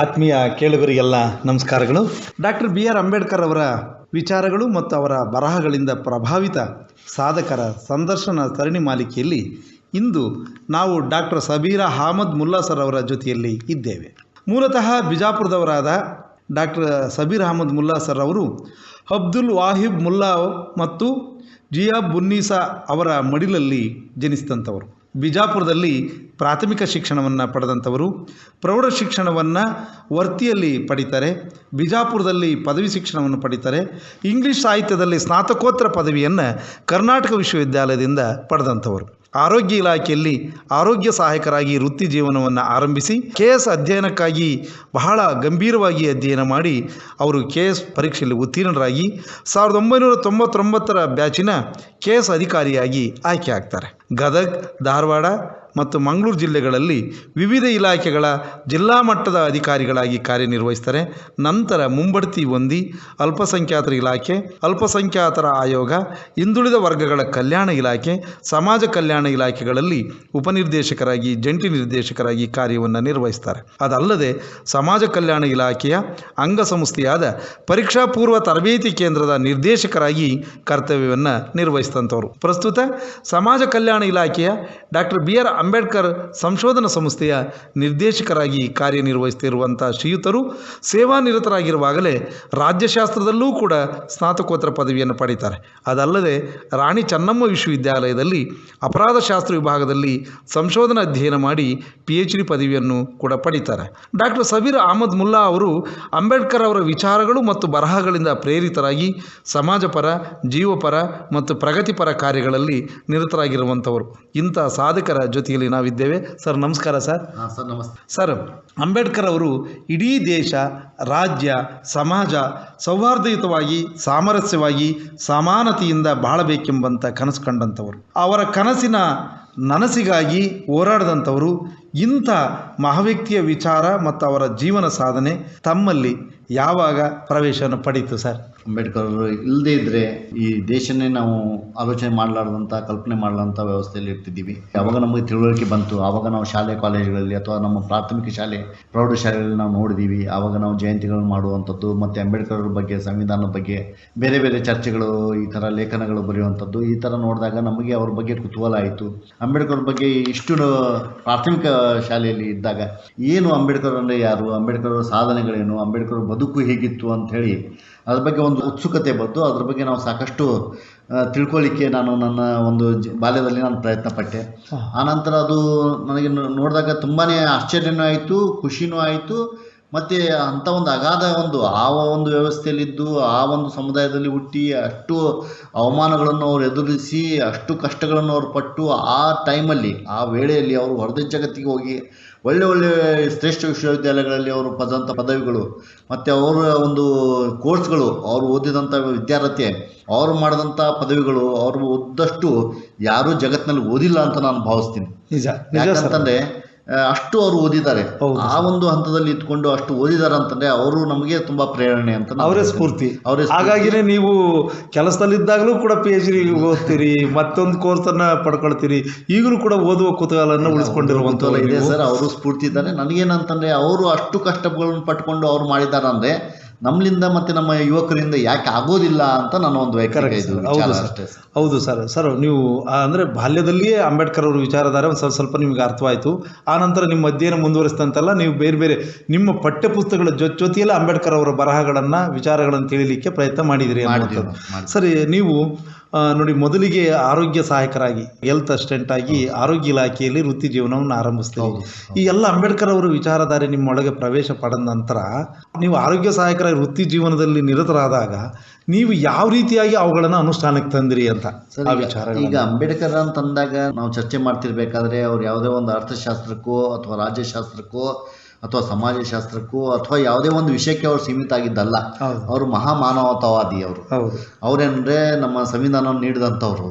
ಆತ್ಮೀಯ ಕೇಳುಗರಿಗೆಲ್ಲ ನಮಸ್ಕಾರಗಳು. ಡಾಕ್ಟರ್ ಬಿ ಆರ್ ಅಂಬೇಡ್ಕರ್ ಅವರ ವಿಚಾರಗಳು ಮತ್ತು ಅವರ ಬರಹಗಳಿಂದ ಪ್ರಭಾವಿತ ಸಾಧಕರ ಸಂದರ್ಶನ ಸರಣಿ ಮಾಲಿಕೆಯಲ್ಲಿ ಇಂದು ನಾವು ಡಾಕ್ಟರ್ ಸಬೀರ್ ಅಹಮದ್ ಮುಲ್ಲಾ ಸರ್ ಅವರ ಜೊತೆಯಲ್ಲಿ ಇದ್ದೇವೆ. ಮೂಲತಃ ಬಿಜಾಪುರದವರಾದ ಡಾಕ್ಟರ್ ಸಬೀರ್ ಅಹಮದ್ ಮುಲ್ಲಾ ಸರ್ ಅವರು ಅಬ್ದುಲ್ ವಾಹಿಬ್ ಮುಲ್ಲಾ ಮತ್ತು ಜಿಯಾಬ್ ಬುನ್ನೀಸಾ ಅವರ ಮಡಿಲಲ್ಲಿ ಜನಿಸಿದಂಥವರು. ಬಿಜಾಪುರದಲ್ಲಿ ಪ್ರಾಥಮಿಕ ಶಿಕ್ಷಣವನ್ನು ಪಡೆದಂಥವರು, ಪ್ರೌಢ ಶಿಕ್ಷಣವನ್ನು ವರ್ತಿಯಲ್ಲಿ ಪಡಿತಾರೆ, ಬಿಜಾಪುರದಲ್ಲಿ ಪದವಿ ಶಿಕ್ಷಣವನ್ನು ಪಡಿತಾರೆ, ಇಂಗ್ಲಿಷ್ ಸಾಹಿತ್ಯದಲ್ಲಿ ಸ್ನಾತಕೋತ್ತರ ಪದವಿಯನ್ನು ಕರ್ನಾಟಕ ವಿಶ್ವವಿದ್ಯಾಲಯದಿಂದ ಪಡೆದಂಥವರು. ಆರೋಗ್ಯ ಇಲಾಖೆಯಲ್ಲಿ ಆರೋಗ್ಯ ಸಹಾಯಕರಾಗಿ ವೃತ್ತಿ ಜೀವನವನ್ನು ಆರಂಭಿಸಿ ಕೆ ಎಸ್ ಅಧ್ಯಯನಕ್ಕಾಗಿ ಬಹಳ ಗಂಭೀರವಾಗಿ ಅಧ್ಯಯನ ಮಾಡಿ, ಅವರು ಕೆ ಎಸ್ ಪರೀಕ್ಷೆಯಲ್ಲಿ ಉತ್ತೀರ್ಣರಾಗಿ ಸಾವಿರದ ಒಂಬೈನೂರ ತೊಂಬತ್ತೊಂಬತ್ತರ ಬ್ಯಾಚಿನ ಕೆ ಎಸ್ ಅಧಿಕಾರಿಯಾಗಿ ಆಯ್ಕೆ ಆಗ್ತಾರೆ ಗದಗ್, ಧಾರವಾಡ ಮತ್ತು ಮಂಗಳೂರು ಜಿಲ್ಲೆಗಳಲ್ಲಿ ವಿವಿಧ ಇಲಾಖೆಗಳ ಜಿಲ್ಲಾ ಮಟ್ಟದ ಅಧಿಕಾರಿಗಳಾಗಿ ಕಾರ್ಯನಿರ್ವಹಿಸ್ತಾರೆ. ನಂತರ ಮುಂಬಡ್ತಿ ಹೊಂದಿ ಅಲ್ಪಸಂಖ್ಯಾತರ ಇಲಾಖೆ, ಅಲ್ಪಸಂಖ್ಯಾತರ ಆಯೋಗ, ಹಿಂದುಳಿದ ವರ್ಗಗಳ ಕಲ್ಯಾಣ ಇಲಾಖೆ, ಸಮಾಜ ಕಲ್ಯಾಣ ಇಲಾಖೆಗಳಲ್ಲಿ ಉಪನಿರ್ದೇಶಕರಾಗಿ, ಜಂಟಿ ನಿರ್ದೇಶಕರಾಗಿ ಕಾರ್ಯವನ್ನು ನಿರ್ವಹಿಸ್ತಾರೆ. ಅದಲ್ಲದೆ ಸಮಾಜ ಕಲ್ಯಾಣ ಇಲಾಖೆಯ ಅಂಗಸಂಸ್ಥೆಯಾದ ಪರೀಕ್ಷಾ ಪೂರ್ವ ತರಬೇತಿ ಕೇಂದ್ರದ ನಿರ್ದೇಶಕರಾಗಿ ಕರ್ತವ್ಯವನ್ನು ನಿರ್ವಹಿಸಿದಂಥವರು. ಪ್ರಸ್ತುತ ಸಮಾಜ ಕಲ್ಯಾಣ ಇಲಾಖೆಯ ಡಾಕ್ಟರ್ ಬಿ ಆರ್ ಅಂಬೇಡ್ಕರ್ ಸಂಶೋಧನಾ ಸಂಸ್ಥೆಯ ನಿರ್ದೇಶಕರಾಗಿ ಕಾರ್ಯನಿರ್ವಹಿಸುತ್ತಿರುವಂಥ ಶ್ರೀಯುತರು ಸೇವಾನಿರತರಾಗಿರುವಾಗಲೇ ರಾಜ್ಯಶಾಸ್ತ್ರದಲ್ಲೂ ಕೂಡ ಸ್ನಾತಕೋತ್ತರ ಪದವಿಯನ್ನು ಪಡೀತಾರೆ. ಅದಲ್ಲದೆ ರಾಣಿ ಚೆನ್ನಮ್ಮ ವಿಶ್ವವಿದ್ಯಾಲಯದಲ್ಲಿ ಅಪರಾಧಶಾಸ್ತ್ರ ವಿಭಾಗದಲ್ಲಿ ಸಂಶೋಧನಾ ಅಧ್ಯಯನ ಮಾಡಿ ಪಿ ಎಚ್ ಡಿ ಪದವಿಯನ್ನು ಕೂಡ ಪಡೀತಾರೆ. ಡಾಕ್ಟರ್ ಸಬೀರ್ ಅಹಮದ್ ಮುಲ್ಲಾ ಅವರು ಅಂಬೇಡ್ಕರ್ ಅವರ ವಿಚಾರಗಳು ಮತ್ತು ಬರಹಗಳಿಂದ ಪ್ರೇರಿತರಾಗಿ ಸಮಾಜಪರ ಜೀವಪರ ಮತ್ತು ಪ್ರಗತಿಪರ ಕಾರ್ಯಗಳಲ್ಲಿ ನಿರತರಾಗಿರುವಂಥವರು. ಇಂಥ ಸಾಧಕರ ಜೊತೆಯಲ್ಲಿ ನಾವಿದ್ದೇವೆ. ಸರ್ ನಮಸ್ಕಾರ ಸರ್. ಸರ್ ನಮಸ್ತೆ. ಸರ್ ಅಂಬೇಡ್ಕರ್ ಅವರು ಇಡೀ ದೇಶ ರಾಜ್ಯ ಸಮಾಜ ಸೌಹಾರ್ದಯುತವಾಗಿ ಸಾಮರಸ್ಯವಾಗಿ ಸಮಾನತೆಯಿಂದ ಬಾಳಬೇಕೆಂಬಂಥ ಕನಸು ಕಂಡಂಥವರು. ಅವರ ಕನಸಿನ ನನಸಿಗಾಗಿ ಹೋರಾಡಿದಂಥವರು ಇಂಥ ಮಹಾವ್ಯಕ್ತಿಯ ವಿಚಾರ ಮತ್ತು ಅವರ ಜೀವನ ಸಾಧನೆ ತಮ್ಮಲ್ಲಿ ಯಾವಾಗ ಪ್ರವೇಶವನ್ನು ಪಡೀತು ಸರ್? ಅಂಬೇಡ್ಕರ್ ಅವರು ಇಲ್ಲದೇ ಇದ್ದರೆ ಈ ದೇಶನೇ ನಾವು ಆಲೋಚನೆ ಮಾಡಲಾರ್ದಂಥ ಕಲ್ಪನೆ ಮಾಡಲಾರ್ದಂಥ ವ್ಯವಸ್ಥೆಯಲ್ಲಿ ಇರ್ತಿದ್ದೀವಿ. ಯಾವಾಗ ನಮಗೆ ತಿಳುವಳಿಕೆ ಬಂತು, ಆವಾಗ ನಾವು ಶಾಲೆ, ಕಾಲೇಜುಗಳಲ್ಲಿ ಅಥವಾ ನಮ್ಮ ಪ್ರಾಥಮಿಕ ಶಾಲೆ ಪ್ರೌಢಶಾಲೆಗಳಲ್ಲಿ ನಾವು ನೋಡಿದ್ದೀವಿ ಆವಾಗ ನಾವು ಜಯಂತಿಗಳನ್ನು ಮಾಡುವಂಥದ್ದು, ಮತ್ತು ಅಂಬೇಡ್ಕರ್ ಅವ್ರ ಬಗ್ಗೆ, ಸಂವಿಧಾನದ ಬಗ್ಗೆ, ಬೇರೆ ಬೇರೆ ಚರ್ಚೆಗಳು, ಈ ಥರ ಲೇಖನಗಳು ಬರೆಯುವಂಥದ್ದು, ಈ ಥರ ನೋಡಿದಾಗ ನಮಗೆ ಅವ್ರ ಬಗ್ಗೆ ಕುತೂಹಲ ಆಯಿತು. ಅಂಬೇಡ್ಕರ್ ಬಗ್ಗೆ ಇಷ್ಟು ಪ್ರಾಥಮಿಕ ಶಾಲೆಯಲ್ಲಿ ಇದ್ದಾಗ, ಏನು ಅಂಬೇಡ್ಕರ್ ಅಂದರೆ ಯಾರು? ಅಂಬೇಡ್ಕರ್ ಸಾಧನೆಗಳೇನು? ಅಂಬೇಡ್ಕರ್ ಬದುಕು ಹೇಗಿತ್ತು ಅಂತ ಹೇಳಿ ಅದ್ರ ಬಗ್ಗೆ ಒಂದು ಉತ್ಸುಕತೆ ಬಂತು. ಅದ್ರ ಬಗ್ಗೆ ನಾವು ಸಾಕಷ್ಟು ತಿಳ್ಕೊಳ್ಳಿಕ್ಕೆ ನಾನು ನನ್ನ ಒಂದು ಜ- ಬಾಲ್ಯದಲ್ಲಿ ನಾನು ಪ್ರಯತ್ನ ಪಟ್ಟೆ ಆನಂತರ ಅದು ನನಗೆ ನೋಡಿದಾಗ ತುಂಬಾ ಆಶ್ಚರ್ಯನೂ ಆಯಿತು ಖುಷಿನೂ ಆಯಿತು. ಮತ್ತು ಅಂಥ ಒಂದು ಅಗಾಧ ಒಂದು ಆ ಒಂದು ವ್ಯವಸ್ಥೆಯಲ್ಲಿದ್ದು ಆ ಒಂದು ಸಮುದಾಯದಲ್ಲಿ ಹುಟ್ಟಿ ಅಷ್ಟು ಅವಮಾನಗಳನ್ನು ಅವ್ರು ಎದುರಿಸಿ ಅಷ್ಟು ಕಷ್ಟಗಳನ್ನು ಅವರು ಪಟ್ಟು ಆ ಟೈಮಲ್ಲಿ ಆ ವೇಳೆಯಲ್ಲಿ ಅವರು ಹೊರದ ಜಗತ್ತಿಗೆ ಹೋಗಿ ಒಳ್ಳೆ ಒಳ್ಳೆ ಶ್ರೇಷ್ಠ ವಿಶ್ವವಿದ್ಯಾಲಯಗಳಲ್ಲಿ ಅವರು ಪದಂಥ ಪದವಿಗಳು ಮತ್ತು ಅವರ ಒಂದು ಕೋರ್ಸ್ಗಳು ಅವರು ಓದಿದಂಥ ವಿದ್ಯಾರ್ಥಿ ಅವರು ಮಾಡಿದಂಥ ಪದವಿಗಳು ಅವರು ಓದ್ದಷ್ಟು ಯಾರೂ ಜಗತ್ತಿನಲ್ಲಿ ಓದಿಲ್ಲ ಅಂತ ನಾನು ಭಾವಿಸ್ತೀನಿ. ನಿಜ ಯಾಕಂತಂದ್ರೆ ಅಷ್ಟು ಅವರು ಓದಿದ್ದಾರೆ. ಆ ಒಂದು ಹಂತದಲ್ಲಿ ಇದ್ಕೊಂಡು ಅಷ್ಟು ಓದಿದ್ದಾರೆ ಅಂತಂದ್ರೆ ಅವರು ನಮಗೆ ತುಂಬಾ ಪ್ರೇರಣೆ ಅಂತ ಅವರೇ ಸ್ಫೂರ್ತಿ. ಅವರೇ. ಹಾಗಾಗಿನೇ ನೀವು ಕೆಲಸದಲ್ಲಿದ್ದಾಗಲೂ ಕೂಡ ಪಿ ಎಚ್ ಡಿ ಓದ್ತೀರಿ ಮತ್ತೊಂದು ಕೋರ್ಸನ್ನು ಪಡ್ಕೊಳ್ತೀರಿ ಈಗಲೂ ಕೂಡ ಓದುವ ಕುತೂಹಲವನ್ನು ಉಳಿಸ್ಕೊಂಡಿರುವಂತ ಇದೆ ಸರ್ ಅವರು ಸ್ಫೂರ್ತಿ ಇದ್ದಾರೆ. ನನಗೇನಂತಂದ್ರೆ ಅವರು ಅಷ್ಟು ಕಷ್ಟಗಳನ್ನು ಪಟ್ಕೊಂಡು ಅವ್ರು ಮಾಡಿದ್ದಾರೆ ಅಂದ್ರೆ ನಮ್ಲಿಂದ ಮತ್ತೆ ನಮ್ಮ ಯುವಕರಿಂದ ಯಾಕೆ ಆಗೋದಿಲ್ಲ ಅಂತ ನನ್ನ ಒಂದು ಹೌದು ಸರ್ ಸರ್. ಹೌದು ಸರ್ ಸರ್ ನೀವು ಅಂದ್ರೆ ಬಾಲ್ಯದಲ್ಲಿಯೇ ಅಂಬೇಡ್ಕರ್ ಅವರು ವಿಚಾರಧಾರೆ ಒಂದು ಸ್ವಲ್ಪ ಸ್ವಲ್ಪ ನಿಮ್ಗೆ ಅರ್ಥವಾಯಿತು ಆ ನಂತರ ನಿಮ್ಮ ಅಧ್ಯಯನ ಮುಂದುವರಿಸಿದಂತೆಲ್ಲ ನೀವು ಬೇರೆ ಬೇರೆ ನಿಮ್ಮ ಪಠ್ಯಪುಸ್ತಕಗಳ ಜೊ ಜೊತೆಯಲ್ಲೇ ಅಂಬೇಡ್ಕರ್ ಅವರ ಬರಹಗಳನ್ನು ವಿಚಾರಗಳನ್ನು ತಿಳಿಲಿಕ್ಕೆ ಪ್ರಯತ್ನ ಮಾಡಿದಿರಿ. ಸರಿ ನೀವು ನೋಡಿ ಮೊದಲಿಗೆ ಆರೋಗ್ಯ ಸಹಾಯಕರಾಗಿ ಹೆಲ್ತ್ ಅಸಿಸ್ಟೆಂಟ್ ಆಗಿ ಆರೋಗ್ಯ ಇಲಾಖೆಯಲ್ಲಿ ವೃತ್ತಿ ಜೀವನವನ್ನು ಆರಂಭಿಸ್ತೇವೆ ಈ ಎಲ್ಲ ಅಂಬೇಡ್ಕರ್ ಅವರ ವಿಚಾರಧಾರೆ ನಿಮ್ಮೊಳಗೆ ಪ್ರವೇಶ ಪಡೆದ ನಂತರ ನೀವು ಆರೋಗ್ಯ ಸಹಾಯಕರಾಗಿ ವೃತ್ತಿ ಜೀವನದಲ್ಲಿ ನಿರತರಾದಾಗ ನೀವು ಯಾವ ರೀತಿಯಾಗಿ ಅವುಗಳನ್ನು ಅನುಷ್ಠಾನಕ್ಕೆ ತಂದಿರಿ ಅಂತ ಆ ವಿಚಾರ ಈಗ ಅಂಬೇಡ್ಕರ್ ಅಂತಂದಾಗ ನಾವು ಚರ್ಚೆ ಮಾಡ್ತಿರ್ಬೇಕಾದ್ರೆ ಅವ್ರು ಯಾವುದೇ ಒಂದು ಅರ್ಥಶಾಸ್ತ್ರಕ್ಕೋ ಅಥವಾ ರಾಜ್ಯಶಾಸ್ತ್ರಕ್ಕೋ ಅಥವಾ ಸಮಾಜಶಾಸ್ತ್ರಕ್ಕೂ ಅಥವಾ ಯಾವುದೇ ಒಂದು ವಿಷಯಕ್ಕೆ ಅವರು ಸೀಮಿತ ಆಗಿದ್ದಲ್ಲ. ಅವರು ಮಹಾಮಾನವತಾವಾದಿ ಅವರು. ಅವ್ರೇನಂದ್ರೆ ನಮ್ಮ ಸಂವಿಧಾನ ನೀಡಿದಂಥವ್ರು.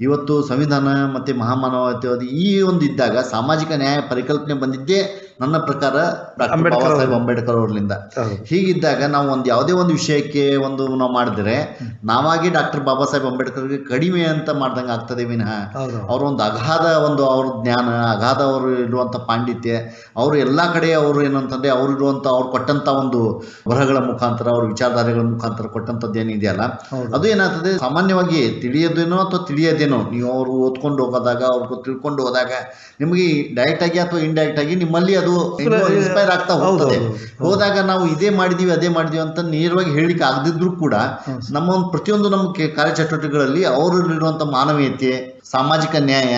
ಇವತ್ತು ಸಂವಿಧಾನ ಮತ್ತೆ ಮಹಾಮಾನವತಾವಾದಿ ಈ ಒಂದು ಇದ್ದಾಗ ಸಾಮಾಜಿಕ ನ್ಯಾಯ ಪರಿಕಲ್ಪನೆ ಬಂದಿದ್ದೇ ನನ್ನ ಪ್ರಕಾರ ಡಾಕ್ಟರ್ ಬಾಬಾ ಸಾಹೇಬ್ ಅಂಬೇಡ್ಕರ್ ಅವರಿಂದ ಹೀಗಿದ್ದಾಗ ನಾವು ಒಂದು ಯಾವುದೇ ಒಂದು ವಿಷಯಕ್ಕೆ ಒಂದು ನಾವು ಮಾಡಿದ್ರೆ ನಾವಾಗಿ ಡಾಕ್ಟರ್ ಬಾಬಾ ಸಾಹೇಬ್ ಅಂಬೇಡ್ಕರ್ಗೆ ಕಡಿಮೆ ಅಂತ ಮಾಡ್ದಂಗೆ ಆಗ್ತದೆ ವಿನಃ. ಅವ್ರ ಅವರ ಒಂದು ಅಗಾಧ ಒಂದು ಅವ್ರ ಜ್ಞಾನ ಅಗಾಧ ಅವರು ಇರುವಂಥ ಪಾಂಡಿತ್ಯ ಅವರು ಎಲ್ಲ ಕಡೆ ಅವರು ಏನಂತಂದ್ರೆ ಅವ್ರು ಇರುವಂಥ ಅವ್ರು ಕೊಟ್ಟಂತ ಒಂದು ಬರಹಗಳ ಮುಖಾಂತರ ಅವ್ರ ವಿಚಾರಧಾರೆಗಳ ಮುಖಾಂತರ ಕೊಟ್ಟಂಥದ್ದು ಏನಿದೆಯಲ್ಲ ಅದು ಏನಾಗ್ತದೆ ಸಾಮಾನ್ಯವಾಗಿ ತಿಳಿಯೋದೇನೋ ಅಥವಾ ತಿಳಿಯೋದೇನೋ ನೀವು ಅವರು ಓದ್ಕೊಂಡು ಹೋಗೋದಾಗ ಅವ್ರಿಗೆ ತಿಳ್ಕೊಂಡು ಹೋದಾಗ ನಿಮಗೆ ಡೈರೆಕ್ಟ್ ಆಗಿ ಅಥವಾ ಇಂಡೈರೆಕ್ಟ್ ಆಗಿ ನಿಮ್ಮಲ್ಲಿ ಅದು ಇನ್ಸ್ಪೈರ್ ಆಗ್ತಾ ಹೋಗ್ತದೆ. ಹೌದು, ಹೌದು. ಹೋದಾಗ ನಾವು ಇದೇ ಮಾಡಿದೀವಿ ಅದೇ ಮಾಡಿದೀವಿ ಅಂತ ನೇರವಾಗಿ ಹೇಳಲಿಕ್ಕೆ ಆಗದಿದ್ರು ಕೂಡ ನಮ್ಮ ಒಂದು ಪ್ರತಿಯೊಂದು ನಮ್ಮ ಕಾರ್ಯಚಟುವಟಿಕೆಗಳಲ್ಲಿ ಅವರಲ್ಲಿರುವಂತ ಮಾನವೀಯತೆ ಸಾಮಾಜಿಕ ನ್ಯಾಯ.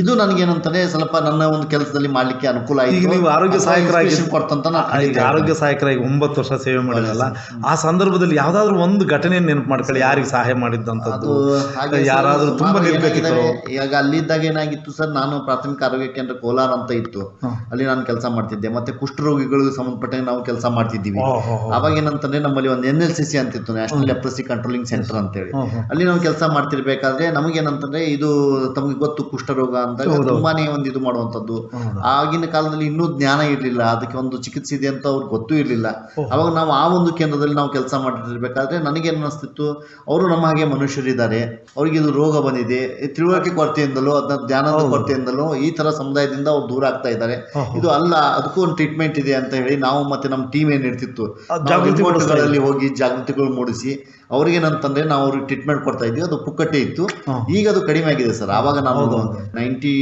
ಇದು ನನಗೇನಂತಾರೆ ಸ್ವಲ್ಪ ನನ್ನ ಒಂದು ಕೆಲಸದಲ್ಲಿ ಮಾಡ್ಲಿಕ್ಕೆ ಅನುಕೂಲ ಈಗ ಆಯಿತು. ನೀವು ಆರೋಗ್ಯ ಸಹಾಯಕರಾಗಿ ಕೊಡ್ತಂತ ಆರೋಗ್ಯ ಸಹಾಯಕರಾಗಿ ಒಂಬತ್ತು ವರ್ಷ ಸೇವೆ ಮಾಡಿದಲ್ಲ ಆ ಸಂದರ್ಭದಲ್ಲಿ ಯಾವ್ದಾದ್ರು ಒಂದು ಘಟನೆ ನೆನಪು ಮಾಡ್ಕೊಳ್ಳಿ ಯಾರಿಗೆ ಸಹಾಯ ಮಾಡಿದ್ದಂಥದ್ದು ಯಾರಾದ್ರೂ ತುಂಬಾ ಈಗ ಅಲ್ಲಿದ್ದಾಗ ಏನಾಗಿತ್ತು ಸರ್ ನಾನು ಪ್ರಾಥಮಿಕ ಆರೋಗ್ಯ ಕೇಂದ್ರ ಕೋಲಾರ ಅಂತ ಇತ್ತು. ಅಲ್ಲಿ ನಾನು ಕೆಲಸ ಮಾಡ್ತಿದ್ದೆ. ಮತ್ತೆ ಕುಷ್ಠರೋಗಿಗಳಿಗೆ ಸಂಬಂಧಪಟ್ಟಂಗೆ ನಾವು ಕೆಲಸ ಮಾಡ್ತಿದ್ದೀವಿ. ಅವಾಗ ಏನಂತಂದ್ರೆ ನಮ್ಮಲ್ಲಿ ಒಂದು ಎನ್ ಎಲ್ ಸಿ ಸಿ ಅಂತಿತ್ತು ನ್ಯಾಷನಲ್ ಲೆಪ್ರಸಿ ಕಂಟ್ರೋಲಿಂಗ್ ಸೆಂಟರ್ ಅಂತೇಳಿ. ಅಲ್ಲಿ ನಾವು ಕೆಲಸ ಮಾಡ್ತಿರ್ಬೇಕಾದ್ರೆ ನಮಗೇನಂತಂದ್ರೆ ಇದು ತಮಗೆ ಗೊತ್ತು ಕುಷ್ಠರೋಗ ಅಂತ. ತುಂಬಾನೇ ಒಂದು ಇದು ಮಾಡುವಂತದ್ದು ಆಗಿನ ಕಾಲದಲ್ಲಿ ಇನ್ನೂ ಜ್ಞಾನ ಇರಲಿಲ್ಲ ಅದಕ್ಕೆ ಒಂದು ಚಿಕಿತ್ಸೆ ಇದೆ ಅಂತ ಅವ್ರಿಗೆ ಗೊತ್ತೂ ಇರಲಿಲ್ಲ. ಅವಾಗ ನಾವು ಆ ಒಂದು ಕೇಂದ್ರದಲ್ಲಿ ನಾವು ಕೆಲಸ ನನಗೆ ನನಗೇನು ಅನಿಸ್ತಿತ್ತು ಅವರು ನಮ್ಮ ಹಾಗೆ ಮನುಷ್ಯರಿದ್ದಾರೆ ಅವ್ರಿಗೆ ಇದು ರೋಗ ಬಂದಿದೆ ತಿಳುವಳಿಕೆ ಕೊರತೆಯಿಂದಲೋ ಅದನ್ನ ಜ್ಞಾನದ. ಕೊರತೆಯಿಂದಲೋ ಈ ತರ ಸಮುದಾಯದಿಂದ ಅವ್ರು ದೂರ ಆಗ್ತಾ ಇದ್ದಾರೆ. ಇದು ಅಲ್ಲ ಅದಕ್ಕೂ ಒಂದು ಟ್ರೀಟ್ಮೆಂಟ್ ಇದೆ ಅಂತ ಹೇಳಿ ನಾವು ಮತ್ತೆ ನಮ್ಮ ಟೀಮ್ ಏನ್ ಇರ್ತಿತ್ತು ಅದು ಜಾಗೃತಿ ರಿಪೋರ್ಟ್ಗಳಲ್ಲಿ ಹೋಗಿ ಜಾಗೃತಿಗಳು ಮೂಡಿಸಿ ಅವ್ರಿಗೇನಂತಂದ್ರೆ ನಾವು ಅವ್ರಿಗೆ ಟ್ರೀಟ್ಮೆಂಟ್ ಕೊಡ್ತಾ ಇದ್ವಿ ಅದು ಪುಕ್ಕಟ್ಟೆ ಇತ್ತು. ಈಗ ಅದು ಕಡಿಮೆ ಆಗಿದೆ. ಸರ್. ಆವಾಗ ನಾನು. ನೈಂಟಿ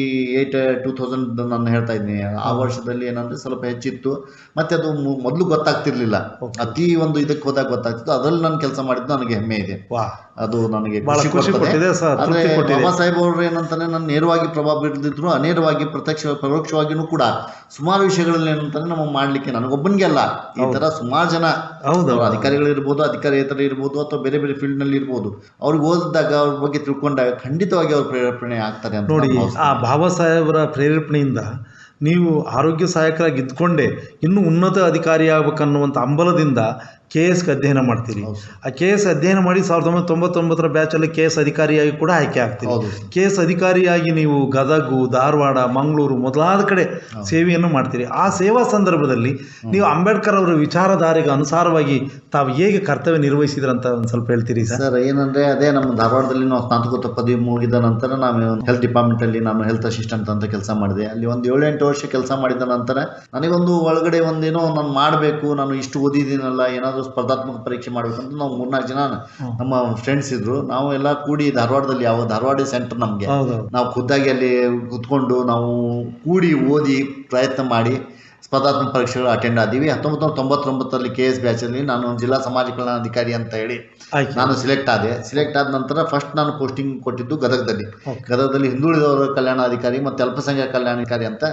ಏಟ್ ಟೂ ತೌಸಂಡ್ ನಾನು ಹೇಳ್ತಾ ಇದ್ದೀನಿ. ಆ ವರ್ಷದಲ್ಲಿ ಏನಂದ್ರೆ ಸ್ವಲ್ಪ ಹೆಚ್ಚಿತ್ತು. ಮತ್ತೆ ಅದು ಮೊದಲು ಗೊತ್ತಾಗ್ತಿರ್ಲಿಲ್ಲ. ಅತಿ ಒಂದು ಇದಕ್ಕೆ ಹೋದಾಗ ಗೊತ್ತಾಗ್ತಿತ್ತು. ಅದ್ರಲ್ಲಿ ನಾನು ಕೆಲಸ ಮಾಡಿದ್ದು ನನಗೆ ಹೆಮ್ಮೆ ಇದೆ. ಅದು ನನಗೆ. ಬಾಬಾ ಸಾಹೇಬ್ ಅವರು ಏನಂತಾನೆ ನಾನು ನೇರವಾಗಿ ಪ್ರಭಾವ ಬೀರ್ದಿದ್ರು ಅನೇರವಾಗಿ ಪ್ರತ್ಯಕ್ಷ ಪರೋಕ್ಷವಾಗಿನೂ ಕೂಡ. ಸುಮಾರು ವಿಷಯಗಳಲ್ಲಿ ಏನಂತಾನೆ ನಮ್ಮ ಮಾಡ್ಲಿಕ್ಕೆ ನನಗೊಬ್ಬನಿಗೆ ಅಲ್ಲ. ಈ ತರ ಸುಮಾರು ಜನ ಹೌದು. ಇರ್ಬೋದು ಅಧಿಕಾರೇತರ ಇರ್ಬೋದು ಅಥವಾ ಬೇರೆ ಬೇರೆ ಫೀಲ್ಡ್ನಲ್ಲಿ ಇರ್ಬೋದು. ಅವ್ರಿಗೆ ಓದಿದಾಗ ಅವ್ರ ಬಗ್ಗೆ ತಿಳ್ಕೊಂಡಾಗ ಖಂಡಿತವಾಗಿ ಅವ್ರ ಪ್ರೇರೇಪಣೆ ಆಗ್ತಾರೆ ನೋಡಿ ಆ. ಬಾಬಾ ಸಾಹೇಬರ ಪ್ರೇರೇಪಣೆಯಿಂದ ನೀವು ಆರೋಗ್ಯ ಸಹಾಯಕರಾಗಿ ಇದ್ಕೊಂಡೆ ಇನ್ನೂ ಉನ್ನತ ಅಧಿಕಾರಿ ಆಗ್ಬೇಕನ್ನುವಂಥ ಹಂಬಲದಿಂದ ಕೆ ಎಸ್ಗೆ ಅಧ್ಯಯನ ಮಾಡ್ತೀರಿ. ಆ ಕೆ ಎಸ್ ಅಧ್ಯಯನ ಮಾಡಿ ಸಾವಿರದ ಒಂಬೈನೂರ ತೊಂಬತ್ತೊಂಬತ್ತರ ಬ್ಯಾಚಲ್ಲಿ ಕೆ ಎಸ್ ಅಧಿಕಾರಿಯಾಗಿ ಕೂಡ ಆಯ್ಕೆ ಆಗ್ತೀರಿ. ಕೆ ಎಸ್ ಅಧಿಕಾರಿಯಾಗಿ ನೀವು ಗದಗು ಧಾರವಾಡ ಮಂಗಳೂರು ಮೊದಲಾದ ಕಡೆ ಸೇವೆಯನ್ನು ಮಾಡ್ತೀರಿ. ಆ ಸೇವಾ ಸಂದರ್ಭದಲ್ಲಿ ನೀವು ಅಂಬೇಡ್ಕರ್ ಅವರ ವಿಚಾರಧಾರೆಗೆ ಅನುಸಾರವಾಗಿ ತಾವು ಹೇಗೆ ಕರ್ತವ್ಯ ನಿರ್ವಹಿಸಿದ್ರಂತ ಒಂದು ಸ್ವಲ್ಪ ಹೇಳ್ತೀರಿ ಸರ್? ಸರ್ ಏನಂದ್ರೆ ಅದೇ ನಮ್ಮ ಧಾರವಾಡದಲ್ಲಿ ನಾವು ಸ್ನಾತಕೋತ್ತರ ಪದವಿ ಮುಗಿದ ನಂತರ ನಾವು ಹೆಲ್ತ್ ಡಿಪಾರ್ಟ್ಮೆಂಟ್ ಅಲ್ಲಿ ನಾನು ಹೆಲ್ತ್ ಅಸಿಸ್ಟೆಂಟ್ ಅಂತ ಕೆಲಸ ಮಾಡಿದೆ. ಅಲ್ಲಿ ಒಂದು ಏಳೆಂಟು ವರ್ಷ ಕೆಲಸ ಮಾಡಿದ ನಂತರ ನನಗೊಂದು ಒಳಗಡೆ ಒಂದೇನೋ ನಾನು ಮಾಡಬೇಕು ನಾನು ಇಷ್ಟು ಓದಿದ್ದೀನಲ್ಲ ಏನಾದರೂ ಸ್ಪರ್ಧಾತ್ಮಕ ಪರೀಕ್ಷೆ ಮಾಡಬೇಕು ಅಂತ ನಾವು ಮೂರ್ನಾಲ್ಕು ಜನ ನಮ್ಮ ಫ್ರೆಂಡ್ಸ್ ಇದ್ರು. ನಾವು ಎಲ್ಲ ಕೂಡಿ ಧಾರವಾಡದಲ್ಲಿ ಯಾವ ಧಾರವಾಡ ಸೆಂಟರ್ ನಮಗೆ. ನಾವು ಖುದ್ದಾಗಿ ಅಲ್ಲಿ ಕುತ್ಕೊಂಡು ನಾವು ಕೂಡಿ ಓದಿ ಪ್ರಯತ್ನ ಮಾಡಿ ಸ್ಪರ್ಧಾತ್ಮಕ ಪರೀಕ್ಷೆಗಳು ಅಟೆಂಡ್ ಆದೀವಿ. ಹತ್ತೊಂಬತ್ತು ನೂರ ತೊಂಬತ್ತೊಂಬತ್ತರಲ್ಲಿ ಕೆ ಎಸ್ ಬ್ಯಾಚಲ್ಲಿ ನಾನು ಜಿಲ್ಲಾ ಸಮಾಜ ಕಲ್ಯಾಣ ಅಧಿಕಾರಿ ಅಂತ ಹೇಳಿ ನಾನು ಸಿಲೆಕ್ಟ್ ಆದೆ. ಸಿಲೆಕ್ಟ್ ಆದ ನಂತರ ಫಸ್ಟ್ ನಾನು ಪೋಸ್ಟಿಂಗ್ ಕೊಟ್ಟಿದ್ದು ಗದಗದಲ್ಲಿ. ಗದಗದಲ್ಲಿ ಹಿಂದುಳಿದವರ ಕಲ್ಯಾಣಾಧಿಕಾರಿ ಮತ್ತು ಅಲ್ಪಸಂಖ್ಯಾತ ಕಲ್ಯಾಣಾಧಿಕಾರಿ ಅಂತ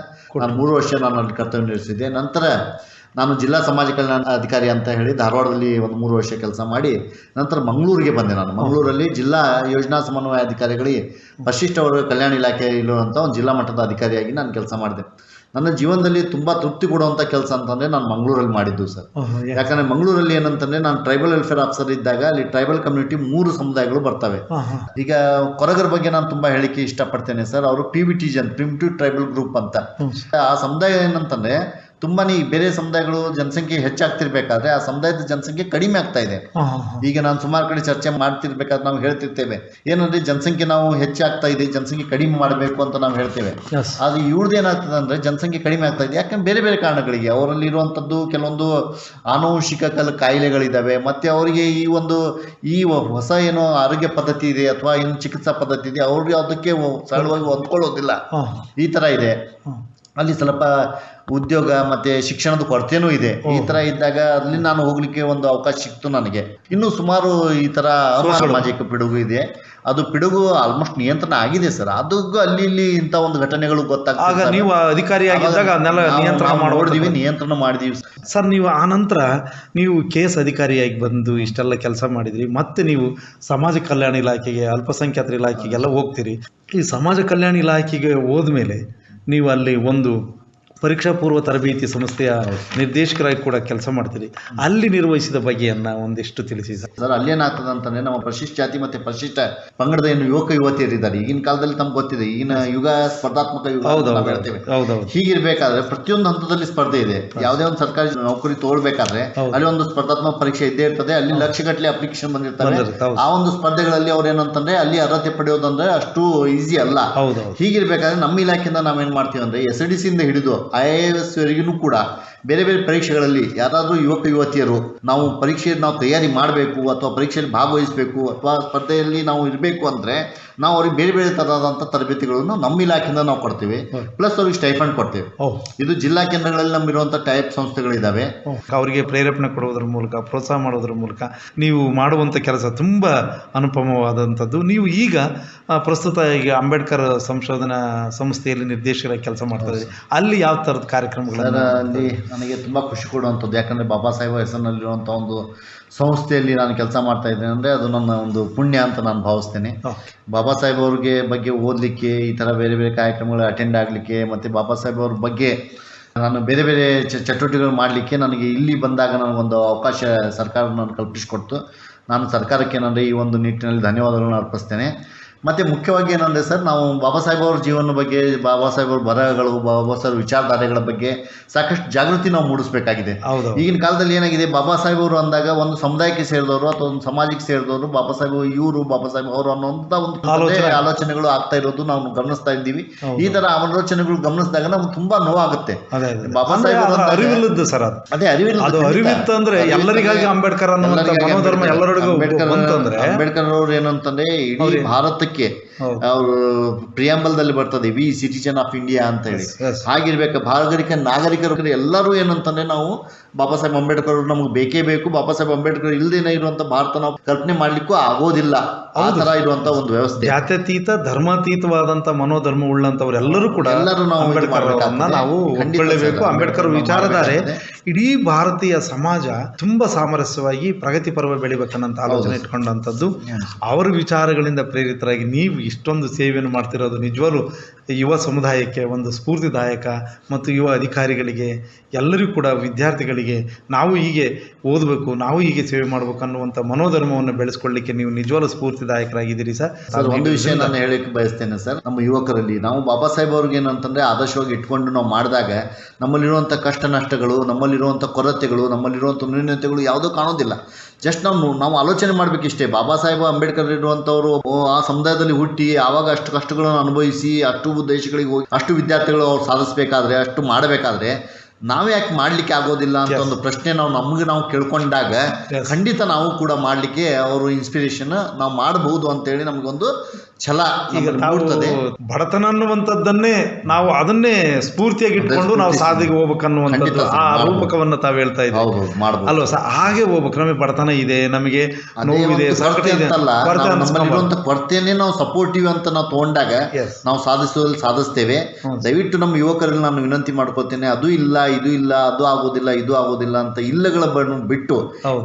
ನಾನು ಮೂರು ವರ್ಷ ನಾನು ಅಲ್ಲಿ ಕರ್ತವ್ಯ ನಿರ್ವಹಿಸಿದ್ದೆ. ನಂತರ ನಾನು ಜಿಲ್ಲಾ ಸಮಾಜ ಕಲ್ಯಾಣ ಅಧಿಕಾರಿ ಅಂತ ಹೇಳಿ ಧಾರವಾಡದಲ್ಲಿ ಒಂದು ಮೂರು ವರ್ಷ ಕೆಲಸ ಮಾಡಿ ನಂತರ ಮಂಗಳೂರಿಗೆ ಬಂದೆ ನಾನು. ಮಂಗಳೂರಲ್ಲಿ ಜಿಲ್ಲಾ ಯೋಜನಾ ಸಮನ್ವಯ ಅಧಿಕಾರಿಗಳಿಗೆ ವಶಿಷ್ಠ ವರ್ಗ ಕಲ್ಯಾಣ ಇಲಾಖೆ ಇರುವಂಥ ಒಂದು ಜಿಲ್ಲಾ ಮಟ್ಟದ ಅಧಿಕಾರಿಯಾಗಿ ನಾನು ಕೆಲಸ ಮಾಡಿದೆ. ನನ್ನ ಜೀವನದಲ್ಲಿ ತುಂಬ ತೃಪ್ತಿ ಕೊಡುವಂಥ ಕೆಲಸ ಅಂತಂದರೆ ನಾನು ಮಂಗಳೂರಲ್ಲಿ ಮಾಡಿದ್ದು ಸರ್. ಯಾಕಂದ್ರೆ ಮಂಗಳೂರಲ್ಲಿ ಏನಂತಂದ್ರೆ ನಾನು ಟ್ರೈಬಲ್ ವೆಲ್ಫೇರ್ ಆಫೀಸರ್ ಇದ್ದಾಗ ಅಲ್ಲಿ ಟ್ರೈಬಲ್ ಕಮ್ಯುನಿಟಿ ಮೂರು ಸಮುದಾಯಗಳು ಬರ್ತವೆ. ಈಗ ಕೊರಗರ ಬಗ್ಗೆ ನಾನು ತುಂಬಾ ಹೇಳಿಕೆ ಇಷ್ಟಪಡ್ತೇನೆ ಸರ್. ಅವರು ಪಿ ವಿ ಟಿ ಜನ್ ಪ್ರಿಮಿಟಿವ್ ಟ್ರೈಬಲ್ ಗ್ರೂಪ್ ಅಂತ. ಆ ಸಮುದಾಯ ಏನಂತಂದ್ರೆ ತುಂಬಾನೇ ಈ ಬೇರೆ ಸಮುದಾಯಗಳು ಜನಸಂಖ್ಯೆ ಹೆಚ್ಚಾಗ್ತಿರ್ಬೇಕಾದ್ರೆ ಆ ಸಮುದಾಯದ ಜನಸಂಖ್ಯೆ ಕಡಿಮೆ ಆಗ್ತಾ ಇದೆ. ಈಗ ನಾನು ಸುಮಾರು ಕಡೆ ಚರ್ಚೆ ಮಾಡ್ತಿರ್ಬೇಕಾದ್ರೆ ನಾವು ಹೇಳ್ತಿರ್ತೇವೆ. ಏನಂದ್ರೆ ಜನಸಂಖ್ಯೆ ನಾವು ಹೆಚ್ಚಾಗ್ತಾ ಇದೆ ಜನಸಂಖ್ಯೆ ಕಡಿಮೆ ಮಾಡಬೇಕು ಅಂತ ನಾವು ಹೇಳ್ತೇವೆ. ಅದು ಇವ್ರದ್ದು ಏನಾಗ್ತದೆ ಅಂದ್ರೆ ಜನಸಂಖ್ಯೆ ಕಡಿಮೆ ಆಗ್ತಾ ಇದೆ. ಯಾಕಂದ್ರೆ ಬೇರೆ ಬೇರೆ ಕಾರಣಗಳಿಗೆ ಅವರಲ್ಲಿ ಇರುವಂತದ್ದು ಕೆಲವೊಂದು ಆನುವಂಶಿಕ ಕಲ ಕಾಯಿಲೆಗಳಿದಾವೆ. ಮತ್ತೆ ಅವರಿಗೆ ಈ ಒಂದು ಈ ಹೊಸ ಏನೋ ಆರೋಗ್ಯ ಪದ್ಧತಿ ಇದೆ ಅಥವಾ ಏನು ಚಿಕಿತ್ಸಾ ಪದ್ಧತಿ ಇದೆ ಅವ್ರಿಗೆ ಅದಕ್ಕೆ ಸರಳವಾಗಿ ಹೊಂದ್ಕೊಳ್ಳೋದಿಲ್ಲ. ಈ ತರ ಇದೆ. ಅಲ್ಲಿ ಸ್ವಲ್ಪ ಉದ್ಯೋಗ ಮತ್ತೆ ಶಿಕ್ಷಣದ ಕೊರತೆನೂ ಇದೆ. ಈ ತರ ಇದ್ದಾಗ ಅಲ್ಲಿ ನಾನು ಹೋಗ್ಲಿಕ್ಕೆ ಒಂದು ಅವಕಾಶ ಸಿಕ್ತು ನನಗೆ. ಇನ್ನು ಸುಮಾರು ಈ ತರ ಸಾಮಾಜಿಕ ಪಿಡುಗು ಇದೆ. ಅದು ಪಿಡುಗು ಆಲ್ಮೋಸ್ಟ್ ನಿಯಂತ್ರಣ ಆಗಿದೆ ಸರ್. ಅದಕ್ಕೂ ಅಲ್ಲಿ ಇಲ್ಲಿ ಇಂತ ಒಂದು ಘಟನೆಗಳು ಗೊತ್ತಾಗ ನೀವು ಅಧಿಕಾರಿಯಾಗಿದ್ದಾಗ ಅದನ್ನೆಲ್ಲ ನಿಯಂತ್ರಣ ಮಾಡಿದ್ವಿ ನಿಯಂತ್ರಣ ಮಾಡಿದೀವಿ ಸರ್. ನೀವು ಆ ನಂತರ ನೀವು ಕೇಸ್ ಎಸ್ ಅಧಿಕಾರಿಯಾಗಿ ಬಂದು ಇಷ್ಟೆಲ್ಲ ಕೆಲಸ ಮಾಡಿದ್ರಿ ಮತ್ತೆ ನೀವು ಸಮಾಜ ಕಲ್ಯಾಣ ಇಲಾಖೆಗೆ ಅಲ್ಪಸಂಖ್ಯಾತರ ಇಲಾಖೆಗೆಲ್ಲ ಹೋಗ್ತೀರಿ. ಈ ಸಮಾಜ ಕಲ್ಯಾಣ ಇಲಾಖೆಗೆ ಹೋದ್ಮೇಲೆ ನೀವು ಅಲ್ಲಿ ಒಂದು ಪರೀಕ್ಷಾ ಪೂರ್ವ ತರಬೇತಿ ಸಂಸ್ಥೆಯ ನಿರ್ದೇಶಕರಾಗಿ ಕೂಡ ಕೆಲಸ ಮಾಡ್ತೀರಿ. ಅಲ್ಲಿ ನಿರ್ವಹಿಸಿದ ಬಗೆಯನ್ನ ಒಂದಿಷ್ಟು ತಿಳಿಸಿ ಸರ್. ಅಲ್ಲಿ ಅಲ್ಲೇನಾಗ್ತದೆ ಅಂತಂದ್ರೆ ನಮ್ಮ ಪರಿಶಿಷ್ಟ ಜಾತಿ ಮತ್ತೆ ಪರಿಶಿಷ್ಟ ಪಂಗಡದ ಏನು ಯುವಕ ಯುವತಿಯರಿದ್ದಾರೆ. ಈಗಿನ ಕಾಲದಲ್ಲಿ ತಮ್ಗೆ ಗೊತ್ತಿದೆ. ಈಗಿನ ಯುಗ ಸ್ಪರ್ಧಾತ್ಮಕ ಯುಗ ಹೇಳ್ತೇವೆ. ಹೀಗಿರ್ಬೇಕಾದ್ರೆ ಪ್ರತಿಯೊಂದು ಹಂತದಲ್ಲಿ ಸ್ಪರ್ಧೆ ಇದೆ. ಯಾವುದೇ ಒಂದು ಸರ್ಕಾರಿ ನೌಕರಿ ತೋಳ್ಬೇಕಾದ್ರೆ ಅಲ್ಲಿ ಒಂದು ಸ್ಪರ್ಧಾತ್ಮಕ ಪರೀಕ್ಷೆ ಇದ್ದೇ ಇರ್ತದೆ. ಅಲ್ಲಿ ಲಕ್ಷಗಟ್ಟಲೆ ಅಪ್ಲಿಕೇಶನ್ ಬಂದಿರ್ತಾರೆ ಆ ಒಂದು ಸ್ಪರ್ಧೆಗಳಲ್ಲಿ ಅವ್ರು ಏನಂತಂದ್ರೆ ಅಲ್ಲಿ ಅರ್ಹತೆ ಪಡೆಯೋದಂದ್ರೆ ಅಷ್ಟು ಈಸಿ ಅಲ್ಲ. ಹೀಗಿರ್ಬೇಕಾದ್ರೆ ನಮ್ಮ ಇಲಾಖೆಯಿಂದ ನಾವೇನ್ ಮಾಡ್ತೀವಿ ಅಂದ್ರೆ ಎಸ್ ಡಿ ಸಿಯಿಂದ ಹಿಡಿದು ಐ ಎ ಕೂಡ ಬೇರೆ ಬೇರೆ ಪರೀಕ್ಷೆಗಳಲ್ಲಿ ಯಾರಾದರೂ ಯುವಕ ಯುವತಿಯರು ನಾವು ಪರೀಕ್ಷೆ ನಾವು ತಯಾರಿ ಮಾಡಬೇಕು ಅಥವಾ ಪರೀಕ್ಷೆಯಲ್ಲಿ ಭಾಗವಹಿಸಬೇಕು ಅಥವಾ ಸ್ಪರ್ಧೆಯಲ್ಲಿ ನಾವು ಇರಬೇಕು ಅಂದ್ರೆ ನಾವು ಅವ್ರಿಗೆ ಬೇರೆ ಬೇರೆ ಥರದಂಥ ತರಬೇತಿಗಳನ್ನು ನಮ್ಮ ಇಲಾಖೆಯಿಂದ ನಾವು ಕೊಡ್ತೀವಿ. ಪ್ಲಸ್ ಅವ್ರಿಗೆ ಸ್ಟೈಫಂಡ್ ಕೊಡ್ತೀವಿ. ಇದು ಜಿಲ್ಲಾ ಕೇಂದ್ರಗಳಲ್ಲಿ ನಮ್ಮಿರುವಂಥ ಟೈಪ್ ಸಂಸ್ಥೆಗಳಿದ್ದಾವೆ ಅವರಿಗೆ ಪ್ರೇರೇಪಣೆ ಕೊಡುವುದರ ಮೂಲಕ ಪ್ರೋತ್ಸಾಹ ಮಾಡೋದ್ರ ಮೂಲಕ ನೀವು ಮಾಡುವಂಥ ಕೆಲಸ ತುಂಬ ಅನುಪಮವಾದಂಥದ್ದು. ನೀವು ಈಗ ಪ್ರಸ್ತುತ ಈಗ ಅಂಬೇಡ್ಕರ್ ಸಂಶೋಧನಾ ಸಂಸ್ಥೆಯಲ್ಲಿ ನಿರ್ದೇಶಕರಾಗಿ ಕೆಲಸ ಮಾಡ್ತಾ ಇದ್ದೀರಿ. ಅಲ್ಲಿ ಯಾವ ಥರದ ಕಾರ್ಯಕ್ರಮಗಳನ್ನು ಅಲ್ಲಿ ನನಗೆ ತುಂಬ ಖುಷಿ ಕೊಡುವಂಥದ್ದು. ಯಾಕಂದರೆ ಬಾಬಾ ಸಾಹೇಬ್ ಹೆಸರಿನಲ್ಲಿರುವಂಥ ಒಂದು ಸಂಸ್ಥೆಯಲ್ಲಿ ನಾನು ಕೆಲಸ ಮಾಡ್ತಾ ಇದ್ದೇನೆ ಅಂದರೆ ಅದು ನನ್ನ ಒಂದು ಪುಣ್ಯ ಅಂತ ನಾನು ಭಾವಿಸ್ತೇನೆ. ಬಾಬಾ ಸಾಹೇಬ್ ಅವ್ರಿಗೆ ಬಗ್ಗೆ ಓದಲಿಕ್ಕೆ ಈ ಥರ ಬೇರೆ ಬೇರೆ ಕಾರ್ಯಕ್ರಮಗಳು ಅಟೆಂಡ್ ಆಗಲಿಕ್ಕೆ ಮತ್ತು ಬಾಬಾ ಸಾಹೇಬ್ ಅವ್ರ ಬಗ್ಗೆ ನಾನು ಬೇರೆ ಬೇರೆ ಚ ಚಟುವಟಿಕೆಗಳು ಮಾಡಲಿಕ್ಕೆ ನನಗೆ ಇಲ್ಲಿ ಬಂದಾಗ ನನಗೊಂದು ಅವಕಾಶ ಸರ್ಕಾರ ನಾನು ಕಲ್ಪಿಸಿಕೊಡ್ತು. ನಾನು ಸರ್ಕಾರಕ್ಕೆ ಏನಂದರೆ ಈ ಒಂದು ನಿಟ್ಟಿನಲ್ಲಿ ಧನ್ಯವಾದಗಳನ್ನು ಅರ್ಪಿಸ್ತೇನೆ. ಮತ್ತು ಮುಖ್ಯವಾಗಿ ಏನಂದರೆ ಸರ್ ನಾವು ಬಾಬಾ ಸಾಹೇಬ್ ಅವ್ರ ಜೀವನ ಬಗ್ಗೆ ಬಾಬಾ ಸಾಹೇಬ್ ಅವ್ರ ಬರಹಗಳು ಬಾಬಾ ಸಾಹೇಬ್ ವಿಚಾರಧಾರೆಗಳ ಬಗ್ಗೆ ಸಾಕಷ್ಟು ಜಾಗೃತಿ ನಾವು ಮೂಡಿಸಬೇಕಾಗಿದೆ. ಈಗಿನ ಕಾಲದಲ್ಲಿ ಏನಾಗಿದೆ ಬಾಬಾ ಸಾಹೇಬ್ ಅವರು ಅಂದಾಗ ಒಂದು ಸಮುದಾಯಕ್ಕೆ ಸೇರಿದವರು ಅಥವಾ ಒಂದು ಸಮಾಜಕ್ಕೆ ಸೇರಿದವರು ಬಾಬಾ ಸಾಹೇಬ್ ಇವರು ಬಾಬಾ ಸಾಹೇಬ್ ಅವರು ಅನ್ನೋಂಥ ಒಂದು ಆಲೋಚನೆ. ಆಲೋಚನೆಗಳು ಆಗ್ತಾ ಇರೋದು ನಾವು ಗಮನಿಸ್ತಾ ಇದ್ದೀವಿ. ಈ ತರ ಆಲೋಚನೆಗಳು ಗಮನಿಸಿದಾಗ ನಮ್ಗೆ ತುಂಬಾ ನೋವಾಗುತ್ತೆ. ಬಾಬಾ ಸಾಹೇಬ್ ಅರಿವಿಲ್ಲದ್ದು ಸರ್ ಅದು. ಅರಿವಿಲ್ಲ ಅದು ಅರಿವಿತ್ತು ಅಂದ್ರೆ ಎಲ್ಲರಿಗಾಗಿ ಅಂಬೇಡ್ಕರ್ ಅನ್ನೋ ಮನೋಧರ್ಮ ಬಂತಂದ್ರೆ ಅಂಬೇಡ್ಕರ್ ಅವರು ಏನಂತಂದ್ರೆ ಇಡೀ ಭಾರತಕ್ಕೆ ಹೌದು. ಅವರು ಪ್ರಿಯಾಂಬಲ್ದಲ್ಲಿ ಬರ್ತದೆ ವಿ ಸಿಟಿಜನ್ ಆಫ್ ಇಂಡಿಯಾ ಅಂತ ಹೇಳಿ. ಹಾಗಿರ್ಬೇಕು ಭಾರತಕ್ಕೆ ನಾಗರಿಕರು ಎಲ್ಲರೂ ಏನಂತಂದ್ರೆ ನಾವು ಬಾಬಾ ಸಾಹೇಬ್ ಅಂಬೇಡ್ಕರ್ ಅವರು ನಮ್ಗೆ ಬೇಕೇ ಬೇಕು. ಬಾಬಾ ಸಾಹೇಬ್ ಅಂಬೇಡ್ಕರ್ ಇಲ್ಲದೇನೆ ಇರುವಂತ ಭಾರತ ನಾವು ಕಲ್ಪನೆ ಮಾಡ್ಲಿಕ್ಕೂ ಆಗೋದಿಲ್ಲ. ಆ ತರ ಇರುವಂತ ಒಂದು ವ್ಯವಸ್ಥೆ. ಜಾತ್ಯತೀತ ಧರ್ಮಾತೀತವಾದಂತ ಮನೋಧರ್ಮ ಉಳ್ಳಂತವರೆಲ್ಲರೂ ಕೂಡ ಎಲ್ಲರೂ ನಾವು ಅಂಬೇಡ್ಕರ್ ಅವರನ್ನ ನಾವು ಕಂಡುಕೊಳ್ಳಬೇಕು ಅಂಬೇಡ್ಕರ್ ವಿಚಾರಧಾರೆ ಇಡೀ ಭಾರತೀಯ ಸಮಾಜ ತುಂಬಾ ಸಾಮರಸ್ಯವಾಗಿ ಪ್ರಗತಿ ಪರ್ವ ಬೆಳಿಬೇಕನ್ನಂತ ಆಲೋಚನೆ ಇಟ್ಕೊಂಡಂತದ್ದು ಇಟ್ಕೊಂಡಂಥದ್ದು. ಅವರ ವಿಚಾರಗಳಿಂದ ಪ್ರೇರಿತರಾಗಿ ನೀವು ಇಷ್ಟೊಂದು ಸೇವೆಯನ್ನು ಮಾಡ್ತಿರೋದು ನಿಜವಾಗ್ಲೂ ಯುವ ಸಮುದಾಯಕ್ಕೆ ಒಂದು ಸ್ಫೂರ್ತಿದಾಯಕ ಮತ್ತು ಯುವ ಅಧಿಕಾರಿಗಳಿಗೆ ಎಲ್ಲರಿಗೂ ಕೂಡ ವಿದ್ಯಾರ್ಥಿಗಳಿಗೆ ನಾವು ಹೀಗೆ ಓದಬೇಕು ನಾವು ಹೀಗೆ ಸೇವೆ ಮಾಡಬೇಕು ಅನ್ನುವಂಥ ಮನೋಧರ್ಮವನ್ನು ಬೆಳೆಸ್ಕೊಳ್ಳಿಕ್ಕೆ ನೀವು ನಿಜವಾಗ್ಲೂ ಸ್ಫೂರ್ತಿದಾಯಕರಾಗಿದ್ದೀರಿ ಸರ್. ಸರ್ ಒಂದು ವಿಷಯ ನಾನು ಹೇಳಕ್ಕೆ ಬಯಸ್ತೇನೆ ಸರ್. ನಮ್ಮ ಯುವಕರಲ್ಲಿ ನಾವು ಬಾಬಾ ಸಾಹೇಬ್ ಅವ್ರಿಗೆ ಏನಂತಂದ್ರೆ ಆದರ್ಶವಾಗಿ ಇಟ್ಕೊಂಡು ನಾವು ಮಾಡಿದಾಗ ನಮ್ಮಲ್ಲಿರುವಂಥ ಕಷ್ಟ ನಷ್ಟಗಳು ನಮ್ಮಲ್ಲಿರುವಂಥ ಕೊರತೆಗಳು ನಮ್ಮಲ್ಲಿರುವಂಥ ನ್ಯೂನತೆಗಳು ಯಾವುದೂ ಕಾಣೋದಿಲ್ಲ. ಜಸ್ಟ್ ನಾವು ನಾವು ಆಲೋಚನೆ ಮಾಡಬೇಕಿಷ್ಟೇ. ಬಾಬಾ ಸಾಹೇಬ್ ಅಂಬೇಡ್ಕರ್ ಇರುವಂಥವ್ರು ಆ ಸಮುದಾಯದಲ್ಲಿ ಹುಟ್ಟಿ ಆವಾಗ ಅಷ್ಟು ಕಷ್ಟಗಳನ್ನು ಅನುಭವಿಸಿ ಅಷ್ಟು ದೇಶಗಳಿಗೆ ಹೋಗಿ ಅಷ್ಟು ವಿದ್ಯಾರ್ಥಿಗಳು ಅವ್ರು ಸಾಧಿಸಬೇಕಾದ್ರೆ ಅಷ್ಟು ಮಾಡಬೇಕಾದ್ರೆ ನಾವೇ ಯಾಕೆ ಮಾಡ್ಲಿಕ್ಕೆ ಆಗೋದಿಲ್ಲ ಅಂತ. ಒಂದು ಪ್ರಶ್ನೆ ನಾವು ನಮಗೆ ನಾವು ಕೇಳ್ಕೊಂಡಾಗ. ಖಂಡಿತ ನಾವು ಕೂಡ ಮಾಡ್ಲಿಕ್ಕೆ ಅವರು ಇನ್ಸ್ಪಿರೇಷನ್ ನಾವು ಮಾಡಬಹುದು ಅಂತೇಳಿ ನಮಗೊಂದು ಛಲ ಈಗ ಮೂಡ್ತದೆ ಬಡತನ ಅನ್ನುವಂಥದ್ದನ್ನೇ ನಾವು ಅದನ್ನೇ ಸ್ಫೂರ್ತಿಯಾಗಿ ಇಟ್ಕೊಂಡು ನಾವು. ಸಾಧಿಗೆ ಹೋಗ್ಬೇಕನ್ನುವಂಥದ್ದು ಆ ರೂಪಕವನ್ನ ತಾವು ಹೇಳ್ತಾ ಇದ್ದೀವಿ. ಅಲ್ವಾ ಸರ್? ಹಾಗೆ ಹೋಗ್ಬೇಕು. ನಮಗೆ ಬಡತನ ಇದೆ ನಮಗೆ ನೋವಿದೆ ಕೊರತೆಯನ್ನೇ ನಾವು ಸಪೋರ್ಟಿವ್ ಅಂತ ನಾವು ತಗೊಂಡಾಗ. ನಾವು ಸಾಧಿಸುವಲ್ಲಿ ಸಾಧಿಸ್ತೇವೆ. ದಯವಿಟ್ಟು ನಮ್ಮ ಯುವಕರಲ್ಲಿ ನಾನು ವಿನಂತಿ ಮಾಡ್ಕೊತೇನೆ ಅದು ಇಲ್ಲ ಇದು ಇಲ್ಲ ಅದು ಆಗೋದಿಲ್ಲ ಇದು ಆಗೋದಿಲ್ಲ ಅಂತ ಇಲ್ಲಗಳ ಬಿಟ್ಟು.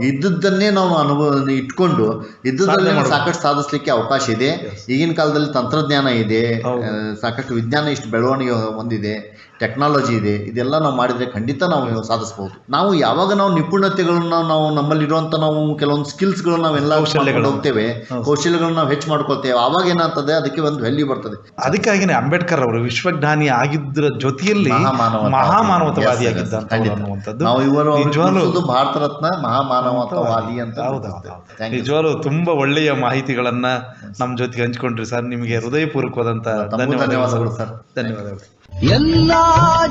ಇದ್ದದ್ದನ್ನೇ ನಾವು ಅನುಭವ ಇಟ್ಕೊಂಡು ಇದ್ದದಲ್ಲೇ ಸಾಧನೆ ಸಾಕಷ್ಟು ಸಾಧಿಸ್ಲಿಕ್ಕೆ ಅವಕಾಶ ಇದೆ. ಈಗಿನ ಕಾಲದಲ್ಲಿ ತಂತ್ರಜ್ಞಾನ ಇದೆ ಸಾಕಷ್ಟು ವಿಜ್ಞಾನ ಇಷ್ಟು ಬೆಳವಣಿಗೆ ಹೊಂದಿದೆ ಟೆಕ್ನಾಲಜಿ ಇದೆ ಇದೆಲ್ಲ ನಾವು ಮಾಡಿದ್ರೆ ಖಂಡಿತ ನಾವು ಸಾಧಿಸಬಹುದು ನಾವು ಯಾವಾಗ ನಾವು ನಿಪುಣತೆಗಳನ್ನ ನಾವು ನಮ್ಮಲ್ಲಿರುವಂತ ನಾವು ಕೆಲವೊಂದು ಸ್ಕಿಲ್ಸ್ಗಳನ್ನ ನಾವೆಲ್ಲ ಕೌಶಲ್ಯಗಳನ್ನ. ಹೋಗ್ತೇವೆ. ಕೌಶಲ್ಯಗಳನ್ನ ನಾವು ಹೆಚ್ಚು ಮಾಡ್ಕೊಳ್ತೇವೆ ಆವಾಗ ಏನಾಗ್ತದೆ ಅದಕ್ಕೆ ಒಂದು ವ್ಯಾಲ್ಯೂ ಬರ್ತದೆ. ಅದಕ್ಕಾಗಿನೇ ಅಂಬೇಡ್ಕರ್ ಅವರು ವಿಶ್ವಜ್ಞಾನಿ ಆಗಿದ್ದರ ಜೊತೆಯಲ್ಲಿ ಮಹಾಮಾನವತಾವಾದಿ. ಅನ್ನುವಂಥದ್ದು. ನಾವು ಇವರು ಭಾರತ ರತ್ನ ಮಹಾಮಾನವತವಾದಿ ಅಂತ. ನಿಜವಾಗ್ಲೂ ತುಂಬಾ ಒಳ್ಳೆಯ ಮಾಹಿತಿಗಳನ್ನ ನಮ್ಮ ಜೊತೆಗೆ ಹಂಚ್ಕೊಂಡ್ರಿ ಸರ್. ನಿಮಗೆ ಹೃದಯಪೂರ್ವಕವಾದಂತ ಧನ್ಯವಾದಗಳು ಸರ್. ಧನ್ಯವಾದಗಳು. ಎಲ್ಲ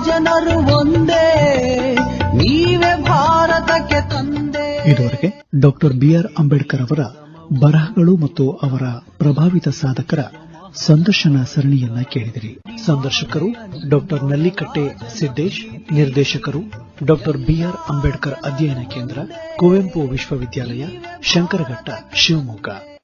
ಜನರು ಒಂದೇ ನೀವೇ ಭಾರತಕ್ಕೆ ತಂದೆ. ಇದುವರೆಗೆ ಡಾಕ್ಟರ್ ಬಿಆರ್ ಅಂಬೇಡ್ಕರ್ ಅವರ ಬರಹಗಳು ಮತ್ತು ಅವರ ಪ್ರಭಾವಿತ ಸಾಧಕರ ಸಂದರ್ಶನ ಸರಣಿಯನ್ನ ಕೇಳಿದಿರಿ. ಸಂದರ್ಶಕರು ಡಾಕ್ಟರ್ ನಲ್ಲಿಕಟ್ಟೆ ಸಿದ್ದೇಶ್ ನಿರ್ದೇಶಕರು ಡಾಕ್ಟರ್ ಬಿಆರ್ ಅಂಬೇಡ್ಕರ್ ಅಧ್ಯಯನ ಕೇಂದ್ರ ಕುವೆಂಪು ವಿಶ್ವವಿದ್ಯಾಲಯ ಶಂಕರಘಟ್ಟ ಶಿವಮೊಗ್ಗ.